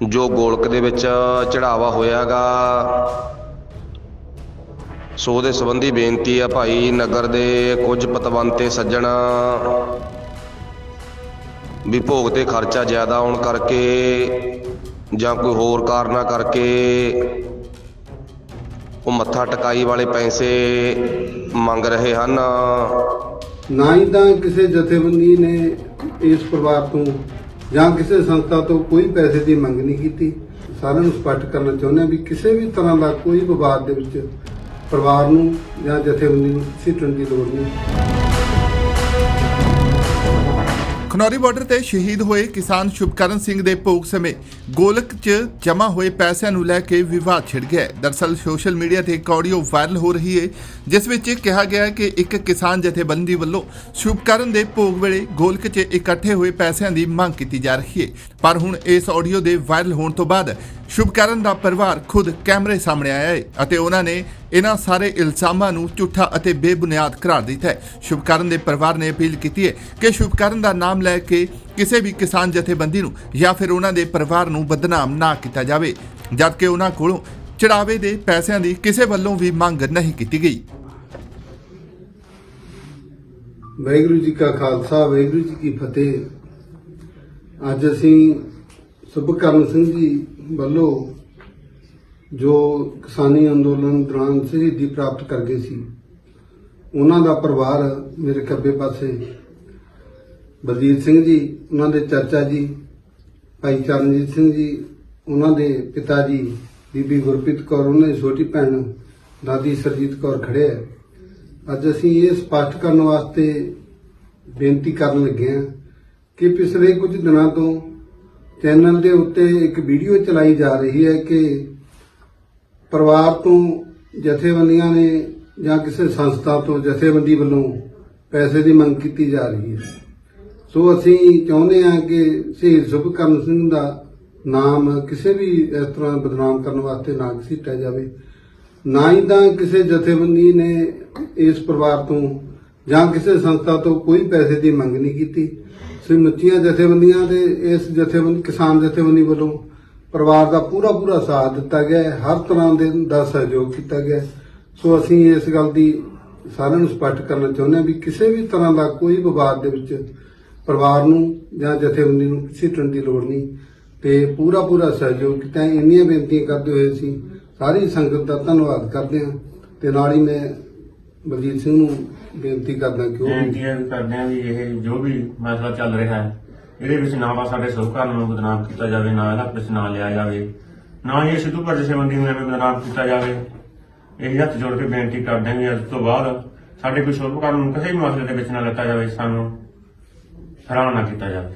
ਜੋ ਗੋਲਕ ਦੇ ਵਿੱਚ ਚੜਾਵਾ ਹੋਇਆਗਾ। ਸੋ ਉਹਦੇ ਸੰਬੰਧੀ ਬੇਨਤੀ ਆ ਭਾਈ ਨਗਰ ਦੇ ਕੁਝ ਪਤਵੰਤੇ ਸੱਜਣ। ਵੀ ਭੋਗ ਤੇ ਖਰਚਾ ਜ਼ਿਆਦਾ ਹੋਣ ਕਰਕੇ ਜਾਂ ਕੋਈ ਹੋਰ ਕਾਰਨਾ ਕਰਕੇ ਉਹ ਮੱਥਾ ਟਕਾਈ ਵਾਲੇ ਪੈਸੇ ਮੰਗ ਰਹੇ ਹਨ। ਨਾ ਹੀ ਤਾਂ ਕਿਸੇ ਜਥੇਬੰਦੀ ਨੇ ਇਸ ਪਰਿਵਾਰ ਤੋਂ ਜਾਂ ਕਿਸੇ ਸੰਸਥਾ ਤੋਂ ਕੋਈ ਪੈਸੇ ਦੀ ਮੰਗ ਨਹੀਂ ਕੀਤੀ, ਸਾਰਿਆਂ ਨੂੰ ਸਪਸ਼ਟ ਕਰਨਾ ਚਾਹੁੰਦੇ ਹਾਂ ਵੀ ਕਿਸੇ ਵੀ ਤਰ੍ਹਾਂ ਦਾ ਕੋਈ ਵਿਵਾਦ ਦੇ ਵਿੱਚ ਪਰਿਵਾਰ ਨੂੰ ਜਾਂ ਜਥੇਬੰਦੀ ਨੂੰ, ਸਿੱਟਣ ਦੀ ਲੋੜ ਨਹੀਂ। ਖਨੌਰੀ ਬਾਰਡਰ ਤੇ ਸ਼ਹੀਦ ਹੋਏ ਕਿਸਾਨ ਸ਼ੁਭਕਰਨ ਸਿੰਘ ਦੇ ਭੋਗ ਸਮੇਂ ਗੋਲਕ 'ਚ ਜਮ੍ਹਾਂ ਹੋਏ ਪੈਸਿਆਂ ਨੂੰ ਲੈ ਕੇ ਵਿਵਾਦ ਛਿੜ ਗਿਆ ਹੈ। ਦਰਸਲ ਸੋਸ਼ਲ ਮੀਡੀਆ ਤੇ ਇੱਕ ਆਡੀਓ ਵਾਇਰਲ ਹੋ ਰਹੀ ਹੈ, ਜਿਸ ਵਿੱਚ ਕਿਹਾ ਗਿਆ ਹੈ ਕਿ ਇੱਕ ਕਿਸਾਨ ਜਥੇਬੰਦੀ ਵੱਲੋਂ ਸ਼ੁਭਕਰਨ ਦੇ ਭੋਗ ਵੇਲੇ ਗੋਲਕ 'ਚ ਇਕੱਠੇ ਹੋਏ ਪੈਸਿਆਂ ਦੀ ਮੰਗ ਕੀਤੀ ਜਾ ਰਹੀ ਹੈ ਪਰ ਹੁਣ ਇਸ ਆਡੀਓ ਦੇ ਵਾਇਰਲ ਹੋਣ ਤੋਂ ਬਾਅਦ ਸ਼ੁਭਕਰਨ ਦਾ ਪਰਿਵਾਰ ਖੁਦ ਕੈਮਰੇ ਸਾਹਮਣੇ ਆਇਆ ਹੈ ਅਤੇ ਉਹਨਾਂ ਨੇ ਇਹਨਾਂ ਸਾਰੇ ਇਲਜ਼ਾਮਾਂ ਨੂੰ ਝੂਠਾ ਅਤੇ ਬੇਬੁਨਿਆਦ ਕਰਾਰ ਦਿੱਤਾ ਹੈ। ਸ਼ੁਭਕਰਨ ਦੇ ਪਰਿਵਾਰ ਨੇ ਅਪੀਲ ਕੀਤੀ ਹੈ ਕਿ ਸ਼ੁਭਕਰਨ ਦਾ ਨਾਮ ਲੈ ਕੇ ਕਿਸੇ ਵੀ ਕਿਸਾਨ ਜਥੇਬੰਦੀ ਨੂੰ ਜਾਂ ਫਿਰ ਉਹਨਾਂ ਦੇ ਪਰਿਵਾਰ ਨੂੰ ਬਦਨਾਮ ਨਾ ਕੀਤਾ ਜਾਵੇ, ਜਦਕਿ ਉਹਨਾਂ ਕੋਲੋਂ ਚੜਾਵੇ ਦੇ ਪੈਸਿਆਂ ਦੀ ਕਿਸੇ ਵੱਲੋਂ ਵੀ ਮੰਗ ਨਹੀਂ ਕੀਤੀ ਗਈ। ਵਾਹਿਗੁਰੂ ਜੀ ਕਾ ਖਾਲਸਾ, ਵਾਹਿਗੁਰੂ ਜੀ ਕੀ ਫਤਿਹ। ਅੱਜ ਅਸੀਂ ਸੁਭਕਰਨ ਸਿੰਘ ਜੀ ਵੱਲੋਂ ਜੋ ਕਿਸਾਨੀ ਅੰਦੋਲਨ ਦੌਰਾਨ ਸ਼ਹੀਦੀ ਪ੍ਰਾਪਤ ਕਰ ਗਏ ਸੀ, ਉਹਨਾਂ ਦਾ ਪਰਿਵਾਰ ਮੇਰੇ ਖੱਬੇ ਪਾਸੇ ਬਲਜੀਤ ਸਿੰਘ ਜੀ, ਉਹਨਾਂ ਦੇ ਚਾਚਾ ਜੀ, ਭਾਈ ਚਰਨਜੀਤ ਸਿੰਘ ਜੀ, ਉਹਨਾਂ ਦੇ ਪਿਤਾ ਜੀ, ਬੀਬੀ ਗੁਰਪ੍ਰੀਤ ਕੌਰ, ਉਹਨਾਂ ਦੀ ਛੋਟੀ ਭੈਣ ਦਾਦੀ ਸਰਜੀਤ ਕੌਰ ਖੜੇ ਹੈ ਅੱਜ ਅਸੀਂ ਇਹ ਸਪਸ਼ਟ ਕਰਨ ਵਾਸਤੇ ਬੇਨਤੀ ਕਰਨ ਲੱਗੇ ਹਾਂ ਕਿ ਪਿਛਲੇ ਕੁਝ ਦਿਨਾਂ ਤੋਂ ਚੈਨਲ ਦੇ ਉੱਤੇ ਇੱਕ ਵੀਡੀਓ ਚਲਾਈ ਜਾ ਰਹੀ ਹੈ ਕਿ ਪਰਿਵਾਰ ਤੋਂ ਜਥੇਬੰਦੀਆਂ ਨੇ ਜਾਂ ਕਿਸੇ ਸੰਸਥਾ ਤੋਂ ਜਥੇਬੰਦੀ ਵੱਲੋਂ ਪੈਸੇ ਦੀ ਮੰਗ ਕੀਤੀ ਜਾ ਰਹੀ ਹੈ। ਸੋ ਅਸੀਂ ਚਾਹੁੰਦੇ ਹਾਂ ਕਿ ਸ਼ਹੀਦ ਸੁਭਕਰਨ ਸਿੰਘ ਦਾ ਨਾਮ ਕਿਸੇ ਵੀ ਇਸ ਤਰ੍ਹਾਂ ਬਦਨਾਮ ਕਰਨ ਵਾਸਤੇ ਨਾ ਘਸੀਟਿਆ ਜਾਵੇ। ਨਾ ਹੀ ਤਾਂ ਕਿਸੇ ਜਥੇਬੰਦੀ ਨੇ ਇਸ ਪਰਿਵਾਰ ਤੋਂ ਜਾਂ ਕਿਸੇ ਸੰਸਥਾ ਤੋਂ ਕੋਈ ਪੈਸੇ ਦੀ ਮੰਗ ਨਹੀਂ ਕੀਤੀ। ਸਮੁੱਚੀਆਂ ਜਥੇਬੰਦੀਆਂ ਦੇ ਇਸ ਜਥੇਬੰਦੀ ਕਿਸਾਨ ਜਥੇਬੰਦੀ ਵੱਲੋਂ ਪਰਿਵਾਰ ਦਾ ਪੂਰਾ ਪੂਰਾ ਸਾਥ ਦਿੱਤਾ ਗਿਆ ਹਰ ਤਰ੍ਹਾਂ ਦੇ ਦਾ ਸਹਿਯੋਗ ਕੀਤਾ ਗਿਆ ਸੋ ਅਸੀਂ ਇਸ ਗੱਲ ਦੀ ਸਾਰਿਆਂ ਨੂੰ ਸਪਸ਼ਟ ਕਰਨਾ ਚਾਹੁੰਦੇ ਹਾਂ ਵੀ ਕਿਸੇ ਵੀ ਤਰ੍ਹਾਂ ਦਾ ਕੋਈ ਵਿਵਾਦ ਦੇ ਵਿੱਚ ਪਰਿਵਾਰ ਨੂੰ ਜਾਂ ਜਥੇਬੰਦੀ ਨੂੰ ਸਿੱਟਣ ਦੀ ਲੋੜ ਨਹੀਂ ਤੇ ਪੂਰਾ ਪੂਰਾ ਸਹਿਯੋਗ ਕੀਤਾ ਇੰਨੀਆਂ ਬੇਨਤੀਆਂ ਕਰਦੇ ਹੋਏ ਅਸੀਂ ਸਾਰੀ ਸੰਗਤ ਦਾ ਧੰਨਵਾਦ ਕਰਦੇ ਹਾਂ ਤੇ ਨਾਲ ਹੀ ਮੈਂ ਬਲਜੀਤ ਸਿੰਘ ਨੂੰ ਬੇਨਤੀ ਕਰਦਾ ਕਿ ਉਹ ਵੀ ਕਰਦੇ ਆ ਵੀ ਇਹ ਜੋ ਵੀ ਮਸਲਾ ਚੱਲ ਰਿਹਾ ਹੈ ਇਹਦੇ ਵਿੱਚ ਨਾ ਬਸ ਸਾਡੇ ਸਹਿਕਾਰ ਨੂੰ ਬਦਨਾਮ ਕੀਤਾ ਜਾਵੇ, ਨਾ ਇਹਦਾ ਕੁਛ ਨਾ ਲਿਆ ਜਾਵੇ, ਨਾ ਹੀ ਇਹ ਸਿੱਧੂ ਪਰ ਨੂੰ ਐਵੇਂ ਬਦਨਾਮ ਕੀਤਾ ਜਾਵੇ। ਇਹ ਹੱਥ ਜੋੜ ਕੇ ਬੇਨਤੀ ਕਰਦੇ ਹਾਂ ਵੀ ਅੱਜ ਤੋਂ ਬਾਅਦ ਸਾਡੇ ਕੋਈ ਸ਼ੁਭਕਾਰ ਨੂੰ ਕਿਸੇ ਵੀ ਮਸਲੇ ਦੇ ਵਿੱਚ ਨਾ ਲੱਤਾ ਜਾਵੇ, ਸਾਨੂੰ ਹੈਰਾਨ ਨਾ ਕੀਤਾ ਜਾਵੇ।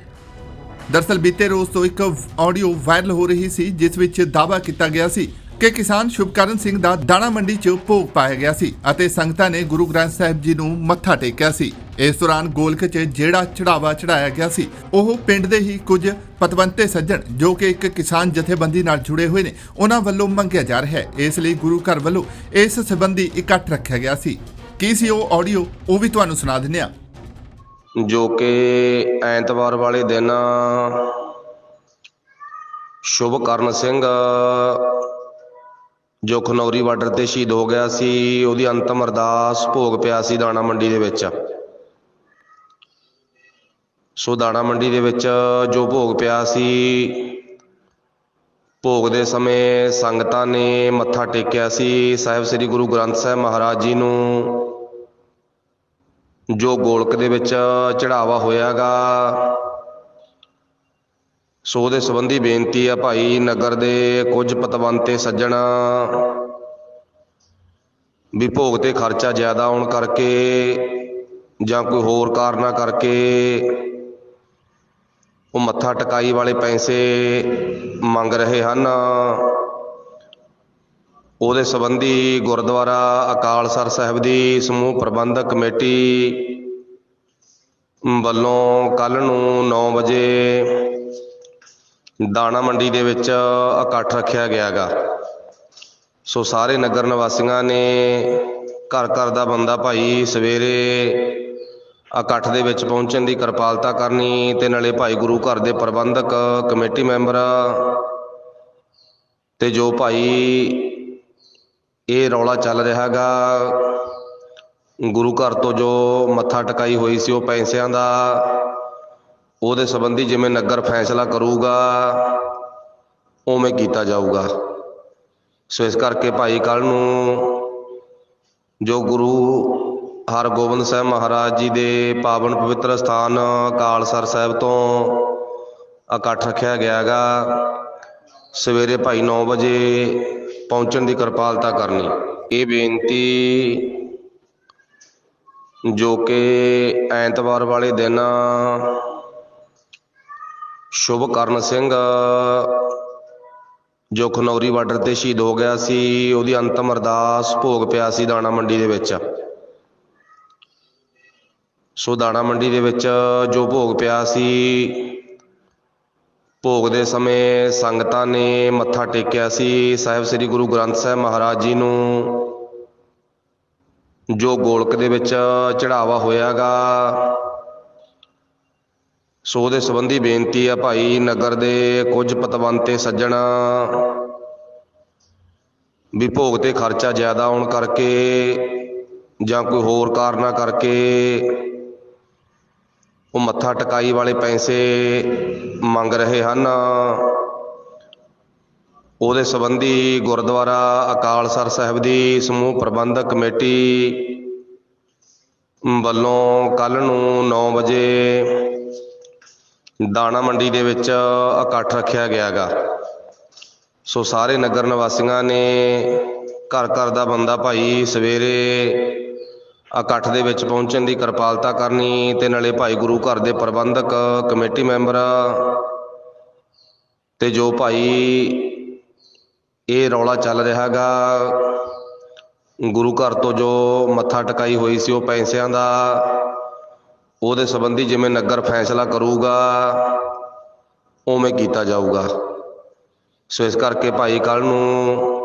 ਦਰਸਲ ਬੀਤੇ ਰੋਜ਼ ਤੋਂ ਇੱਕ ਆਡੀਓ ਵਾਇਰਲ ਹੋ ਰਹੀ ਸੀ, ਜਿਸ ਵਿੱਚ ਦਾਅਵਾ ਕੀਤਾ ਗਿਆ ਸੀ ਕਿ ਕਿਸਾਨ ਸ਼ੁਭਕਰਨ ਸਿੰਘ ਦਾ ਦਾਣਾ ਮੰਡੀ 'ਚ ਭੋਗ ਪਾਇਆ ਗਿਆ ਸੀ ਅਤੇ ਸੰਗਤਾਂ ਨੇ ਗੁਰੂ ਗ੍ਰੰਥ ਸਾਹਿਬ ਜੀ ਨੂੰ ਮੱਥਾ ਟੇਕਿਆ ਸੀ। ਇਸ ਦੌਰਾਨ ਗੋਲਕ 'ਚ ਜਿਹੜਾ ਚੜਾਵਾ ਚੜਾਇਆ ਗਿਆ ਸੀ, ਉਹ ਪਿੰਡ ਦੇ ਹੀ ਕੁਝ ਪਤਵੰਤੇ ਸੱਜਣ ਜੋ ਕਿ ਇੱਕ ਕਿਸਾਨ ਜਥੇਬੰਦੀ ਨਾਲ ਜੁੜੇ ਹੋਏ ਨੇ, ਉਹਨਾਂ ਵੱਲੋਂ ਮੰਗਿਆ ਜਾ ਰਿਹਾ ਹੈ। ਇਸ ਲਈ ਗੁਰੂ ਘਰ ਵੱਲੋਂ ਇਸ ਸੰਬੰਧੀ ਇਕੱਠ ਰੱਖਿਆ ਗਿਆ ਸੀ। ਕੀ ਸੀ ਉਹ ਆਡੀਓ, ਉਹ ਵੀ ਤੁਹਾਨੂੰ ਸੁਣਾ ਦਿੰਦੇ ਹਾਂ। ਜੋ ਕਿ ਐਤਵਾਰ ਵਾਲੇ ਦਿਨ ਸ਼ੁਭਕਰਨ ਸਿੰਘ ਜੋ ਖਨੌਰੀ ਬਾਰਡਰ ਤੇ ਸ਼ਹੀਦ ਹੋ ਗਿਆ ਸੀ, ਉਹਦੀ ਅੰਤਮ ਅਰਦਾਸ ਭੋਗ ਪਿਆ ਸੀ ਦਾਣਾ ਮੰਡੀ ਦੇ ਵਿੱਚ। ਸੋ ਦਾਣਾ ਮੰਡੀ ਦੇ ਵਿੱਚ ਜੋ ਭੋਗ ਪਿਆ ਸੀ, ਭੋਗ ਦੇ ਸਮੇਂ ਸੰਗਤਾਂ ਨੇ ਮੱਥਾ ਟੇਕਿਆ ਸੀ। ਸਾਹਿਬ ਸ੍ਰੀ ਗੁਰੂ ਗ੍ਰੰਥ ਸਾਹਿਬ ਮਹਾਰਾਜ ਜੀ ਨੂੰ ਜੋ ਗੋਲਕ ਦੇ ਵਿੱਚ ਚੜਾਵਾ ਹੋਇਆਗਾ, ਸੋ ਉਹਦੇ ਸੰਬੰਧੀ ਬੇਨਤੀ ਆ ਭਾਈ ਨਗਰ ਦੇ ਕੁਝ ਪਤਵੰਤੇ ਸੱਜਣ ਵੀ ਭੋਗ ਤੇ ਖਰਚਾ ਜ਼ਿਆਦਾ ਆਉਣ ਕਰਕੇ ਜਾਂ ਕੋਈ ਹੋਰ ਕਾਰਨਾ ਕਰਕੇ ਉਹ ਮੱਥਾ ਟਕਾਈ ਵਾਲੇ ਪੈਸੇ ਮੰਗ ਰਹੇ ਹਨ। ਉਹਦੇ ਸੰਬੰਧੀ ਗੁਰਦੁਆਰਾ ਅਕਾਲ ਸਰ ਸਾਹਿਬ ਦੀ ਸਮੂਹ ਪ੍ਰਬੰਧਕ ਕਮੇਟੀ ਵੱਲੋਂ ਕੱਲ ਨੂੰ 9 ਵਜੇ ਦਾਣਾ ਮੰਡੀ ਦੇ ਵਿੱਚ ਇਕੱਠ ਰੱਖਿਆ ਗਿਆਗਾ। ਸੋ ਸਾਰੇ ਨਗਰ ਨਿਵਾਸੀਆਂ ਨੇ ਘਰ ਘਰ ਦਾ ਬੰਦਾ ਭਾਈ ਸਵੇਰੇ ਇਕੱਠ ਦੇ ਵਿੱਚ ਪਹੁੰਚਣ ਦੀ ਕਿਰਪਾਲਤਾ ਕਰਨੀ ਤੇ ਨਾਲੇ ਭਾਈ ਗੁਰੂ ਘਰ ਦੇ ਪ੍ਰਬੰਧਕ, ਕਮੇਟੀ ਮੈਂਬਰ ਤੇ ਜੋ ਭਾਈ ਇਹ ਰੌਲਾ ਚੱਲ ਰਿਹਾਗਾ, ਗੁਰੂ ਘਰ ਤੋਂ ਜੋ ਮੱਥਾ ਟਕਾਈ ਹੋਈ ਸੀ ਉਹ ਪੈਸਿਆਂ ਦਾ, ਉਹਦੇ ਸੰਬੰਧੀ ਜਿਵੇਂ ਨਗਰ ਫੈਸਲਾ ਕਰੂਗਾ, ਉਵੇਂ ਕੀਤਾ ਜਾਊਗਾ। ਸੋ ਇਸ ਕਰਕੇ ਭਾਈ ਕੱਲ ਨੂੰ ਜੋ ਗੁਰੂ ਹਰਗੋਬਿੰਦ ਸਾਹਿਬ ਮਹਾਰਾਜ ਜੀ ਦੇ ਪਾਵਨ ਪਵਿੱਤਰ ਸਥਾਨ ਕਾਲਸਰ ਸਾਹਿਬ ਤੋਂ ਇਕੱਠ ਰੱਖਿਆ ਗਿਆ ਹੈਗਾ। ਸਵੇਰੇ ਭਾਈ 9 ਵਜੇ ਪਹੁੰਚਣ ਦੀ ਕਿਰਪਾਲਤਾ ਕਰਨੀ। ਇਹ ਬੇਨਤੀ ਜੋ ਕਿ ਐਤਵਾਰ ਵਾਲੇ ਦਿਨ ਸ਼ੁਭ ਕਰਨ ਸਿੰਘ ਜੋ ਖਨੌਰੀ ਬਾਰਡਰ ਤੇ ਸ਼ਹੀਦ ਹੋ ਗਿਆ ਸੀ, ਉਹਦੀ ਅੰਤਮ ਅਰਦਾਸ ਭੋਗ ਪਿਆ ਸੀ ਦਾਣਾ ਮੰਡੀ ਦੇ ਵਿੱਚ। ਸੋ ਦਾਣਾ ਮੰਡੀ ਦੇ ਵਿੱਚ ਜੋ ਭੋਗ ਪਿਆ ਸੀ, ਭੋਗ ਦੇ ਸਮੇਂ ਸੰਗਤਾਂ ਨੇ ਮੱਥਾ ਟੇਕਿਆ ਸੀ। ਸਾਹਿਬ ਸ੍ਰੀ ਗੁਰੂ ਗ੍ਰੰਥ ਸਾਹਿਬ ਮਹਾਰਾਜ ਜੀ ਨੂੰ ਜੋ ਗੋਲਕ ਦੇ ਵਿੱਚ ਚੜਾਵਾ ਹੋਇਆਗਾ, ਸੋ ਉਹਦੇ ਸੰਬੰਧੀ ਬੇਨਤੀ ਆ ਭਾਈ ਨਗਰ ਦੇ ਕੁਝ ਪਤਵੰਤੇ ਸੱਜਣ ਵੀ ਭੋਗ ਤੇ ਖਰਚਾ ਜ਼ਿਆਦਾ ਆਉਣ ਕਰਕੇ ਜਾਂ ਕੋਈ ਹੋਰ ਕਾਰਨਾਂ ਕਰਕੇ ਉਹ ਮੱਥਾ ਟਕਾਈ ਵਾਲੇ ਪੈਸੇ ਮੰਗ ਰਹੇ ਹਨ। ਉਹਦੇ ਸੰਬੰਧੀ ਗੁਰਦੁਆਰਾ ਅਕਾਲ ਸਰ ਸਾਹਿਬ ਦੀ ਸਮੂਹ ਪ੍ਰਬੰਧਕ ਕਮੇਟੀ ਵੱਲੋਂ ਕੱਲ ਨੂੰ 9 ਵਜੇ ਦਾਣਾ ਮੰਡੀ ਦੇ ਵਿੱਚ ਇਕੱਠ ਰੱਖਿਆ ਗਿਆਗਾ। ਸੋ ਸਾਰੇ ਨਗਰ ਨਿਵਾਸੀਆਂ ਨੇ ਘਰ ਘਰ ਦਾ ਬੰਦਾ ਭਾਈ ਸਵੇਰੇ ਇਕੱਠ ਦੇ ਵਿੱਚ ਪਹੁੰਚਣ ਦੀ ਕਿਰਪਾਲਤਾ ਕਰਨੀ ਤੇ ਨਾਲੇ ਭਾਈ ਗੁਰੂ ਘਰ ਦੇ ਪ੍ਰਬੰਧਕ, ਕਮੇਟੀ ਮੈਂਬਰ ਤੇ ਜੋ ਭਾਈ ਇਹ ਰੌਲਾ ਚੱਲ ਰਿਹਾਗਾ, ਗੁਰੂ ਘਰ ਤੋਂ ਜੋ ਮੱਥਾ ਟਕਾਈ ਹੋਈ ਸੀ ਉਹ ਪੈਸਿਆਂ ਦਾ, ਉਹਦੇ ਸੰਬੰਧੀ ਜਿਵੇਂ ਨਗਰ ਫੈਸਲਾ ਕਰੂਗਾ, ਉਵੇਂ ਕੀਤਾ ਜਾਊਗਾ। ਸੋ ਇਸ ਕਰਕੇ ਭਾਈ ਕੱਲ ਨੂੰ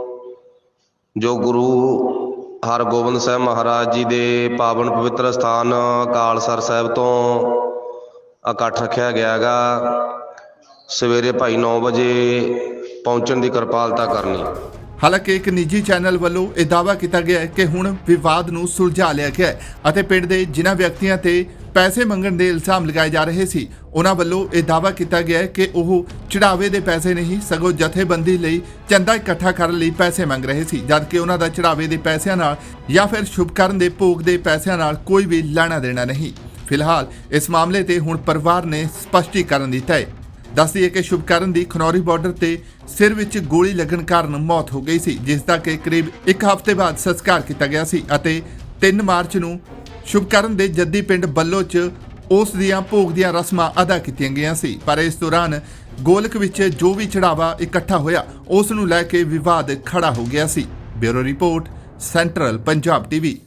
ਜੋ ਗੁਰੂ ਹਰਗੋਬਿੰਦ ਸਾਹਿਬ ਮਹਾਰਾਜ ਜੀ ਦੇ ਪਾਵਨ ਪਵਿੱਤਰ ਸਥਾਨ ਕਾਲਸਰ ਸਾਹਿਬ ਤੋਂ ਇਕੱਠ ਰੱਖਿਆ ਗਿਆ ਹੈਗਾ। ਸਵੇਰੇ ਭਾਈ 9 ਵਜੇ ਪਹੁੰਚਣ ਦੀ ਕਿਰਪਾਲਤਾ ਕਰਨੀ। ਹਾਲਾਂਕਿ ਇੱਕ ਨਿੱਜੀ ਚੈਨਲ ਵੱਲੋਂ ਇਹ ਦਾਅਵਾ ਕੀਤਾ ਗਿਆ ਹੈ ਕਿ ਹੁਣ ਵਿਵਾਦ ਨੂੰ ਸੁਲਝਾ ਲਿਆ ਗਿਆ ਹੈ ਅਤੇ ਪਿੰਡ ਦੇ ਜਿਨ੍ਹਾਂ ਵਿਅਕਤੀਆਂ ਤੇ ਪੈਸੇ ਮੰਗਣ ਦੇ ਇਲਜ਼ਾਮ ਲਗਾਏ ਜਾ ਰਹੇ ਸੀ। ਉਹਨਾਂ ਵੱਲੋਂ ਇਹ ਦਾਅਵਾ ਕੀਤਾ ਗਿਆ ਕਿ ਉਹ ਚੜਾਵੇ ਦੇ ਪੈਸੇ ਨਹੀਂ, ਸਗੋਂ ਜਥੇਬੰਦੀ ਲਈ ਚੰਦਾ ਇਕੱਠਾ ਕਰਨ ਲਈ ਪੈਸੇ ਮੰਗ ਰਹੇ ਸੀ, ਜਦਕਿ ਉਹਨਾਂ ਦਾ ਚੜਾਵੇ ਦੇ ਪੈਸਿਆਂ ਨਾਲ ਜਾਂ ਫਿਰ ਸ਼ੁਭਕਰਨ ਦੇ ਭੋਗ ਦੇ ਪੈਸਿਆਂ ਨਾਲ ਕੋਈ ਵੀ ਲੈਣਾ ਦੇਣਾ ਨਹੀਂ। ਫਿਲਹਾਲ ਇਸ ਮਾਮਲੇ ਤੇ ਹੁਣ ਪਰਿਵਾਰ ਨੇ ਸਪਸ਼ਟੀਕਰਨ ਦਿੱਤਾ ਹੈ। ਦੱਸਦੀਏ ਕਿ ਸ਼ੁਭਕਰਨ ਦੀ ਖਨੌਰੀ ਬਾਰਡਰ ਤੇ ਸਿਰ ਵਿੱਚ ਗੋਲੀ ਲੱਗਣ ਕਾਰਨ ਮੌਤ ਹੋ ਗਈ ਸੀ, ਜਿਸ ਦਾ ਕਿ ਕਰੀਬ ਇੱਕ ਹਫ਼ਤੇ ਬਾਅਦ ਸੰਸਕਾਰ ਕੀਤਾ ਗਿਆ ਸੀ ਅਤੇ 3 ਮਾਰਚ ਨੂੰ ਸ਼ੁਭਕਰਨ ਦੇ ਜੱਦੀ ਪਿੰਡ ਬੱਲੋ 'ਚ ਉਸ ਦੀਆਂ ਭੋਗ ਦੀਆਂ ਰਸਮਾਂ ਅਦਾ ਕੀਤੀਆਂ ਗਈਆਂ ਸੀ। ਪਰ ਇਸ ਦੌਰਾਨ ਗੋਲਕ ਵਿੱਚ ਜੋ ਵੀ ਚੜਾਵਾ ਇਕੱਠਾ ਹੋਇਆ, ਉਸ ਨੂੰ ਲੈ ਕੇ ਵਿਵਾਦ ਖੜਾ ਹੋ ਗਿਆ ਸੀ। Bureau report, central Punjab TV.